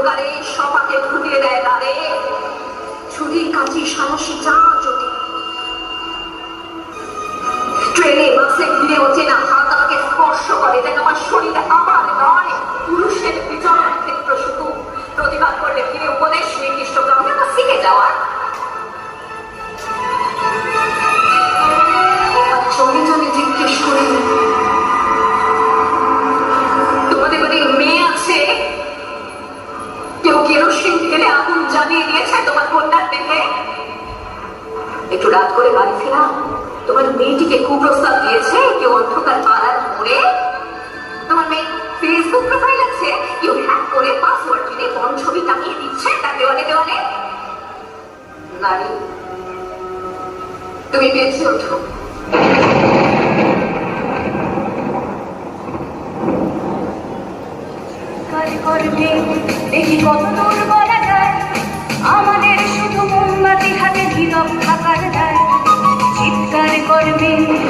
অন্ধকারে সপাকে ফুটিয়ে দেয় তারে। ছুটির কাছে সাহসী যা যদি ট্রেনে বাসে ঘিরে অচেনা হাত আমাকে স্পর্শ করে, যেন আমার শরীরে আবার নয়। পুরুষের বিচরণ ক্ষেত্র শুধু প্রতিবাদ করলে ফিরে উপদেশ নির্দিষ্ট গ্রামে আমার শিখে যাওয়ার জ্বালিয়ে দিয়েছে তোমার কন্যার একটু রাত করে বাড়ি তোমার মেয়েটিকে কুপ্রস্তাব দিয়েছে কেউ অন্ধকার পাড়ার তোমার মেয়ে ফেসবুক প্রোফাইল আছে, কেউ হ্যাক করে পাসওয়ার্ড বন ছবি টাঙিয়ে দিচ্ছে, তার দেওয়ালে দেওয়ালে। নারী, তুমি বেঁচে ওঠো। দেখি কত দূর চিৎকার করবে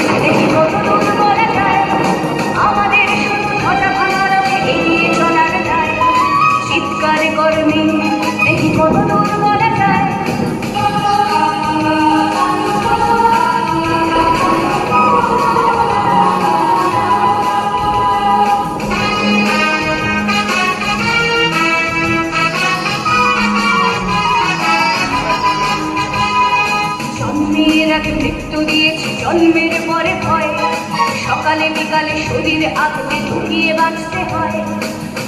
সকালে বিকালে শরীর আঁকতে ঢুকিয়ে বাঁচতে হয়।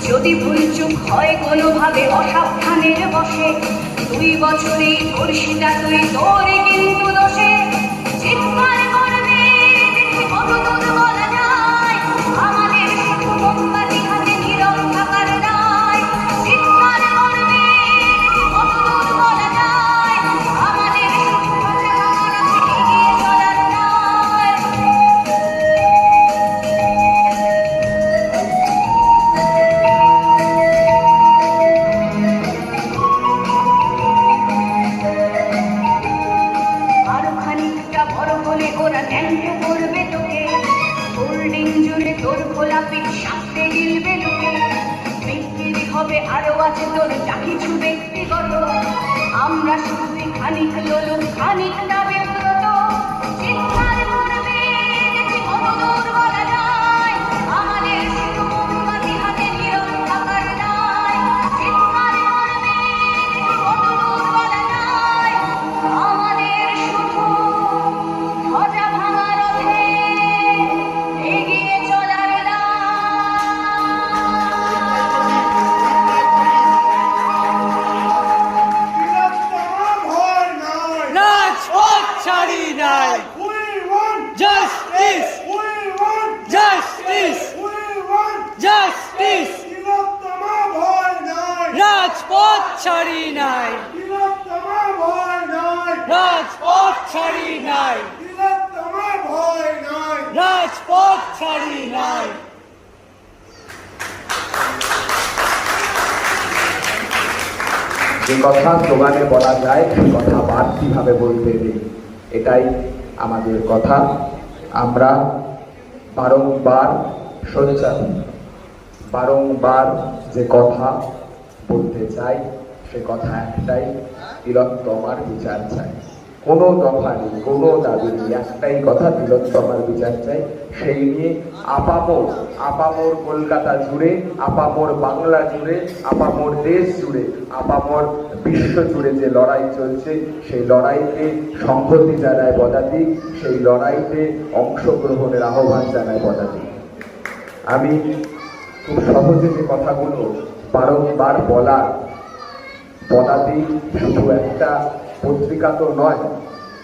যদি ভুলচুক হয় কোনোভাবে অসাবধানের বসে দুই বছরেই বর্ষিটা তুই তোরে ন্যাংটো করবে তোকে হোল্ডিং তোর গোলাপি সাপতে গিলবে লোকে। বিক্রি হবে আরও আছে তোর যা কিছু ব্যক্তিগত। আমরা শুধু খানিক লোলু খানিক না বিব্রত চিৎকার ছাড়ি নাই। রাজপথ ছাড়ি নাই। রাজপথ ছাড়ি নাই। যে কথা স্লোগানে বলা যায় সে কথা বাড়তিভাবে বলতে নেই এটাই আমাদের কথা। আমরা বারংবার সোচ্চার বারংবার যে কথা বলতে চাই সে কথা একটাই তিলোত্তমার বিচার চাই। কোনো দফা নেই, কোনো দাবি নেই, একটাই কথা তিলোত্তমার বিচার চাই। সেই নিয়ে আপামোর আপামোর কলকাতা জুড়ে, আপামোর বাংলা জুড়ে, আপামোর দেশ জুড়ে, আপামোর বিশ্ব জুড়ে যে লড়াই চলছে, সেই লড়াইতে সংহতি জানায় পদাতিক, সেই লড়াইতে অংশগ্রহণের আহ্বান জানায় পদাতিক। আমি খুব সহজে যে কথাগুলো বারংবার বলার পদাতিক শুধু একটা পত্রিকা তো নয়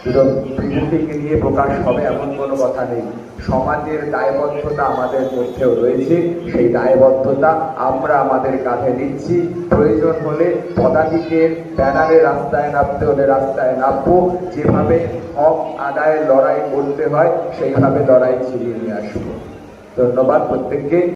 শুধু বিভূতিকে নিয়ে প্রকাশ হবে এমন কোনো কথা নেই। সমাজের দায়বদ্ধতা আমাদের মধ্যেও রয়েছে, সেই দায়বদ্ধতা আমরা আমাদের কাঁধে নিচ্ছি। প্রয়োজন হলে পদাতিকের ব্যানারে রাস্তায় নামতে হলে রাস্তায় নামবো। যেভাবে হক আদায়ের লড়াই করতে হয়, সেইভাবে লড়াই ছিনিয়ে নিয়ে আসব। ধন্যবাদ প্রত্যেককে।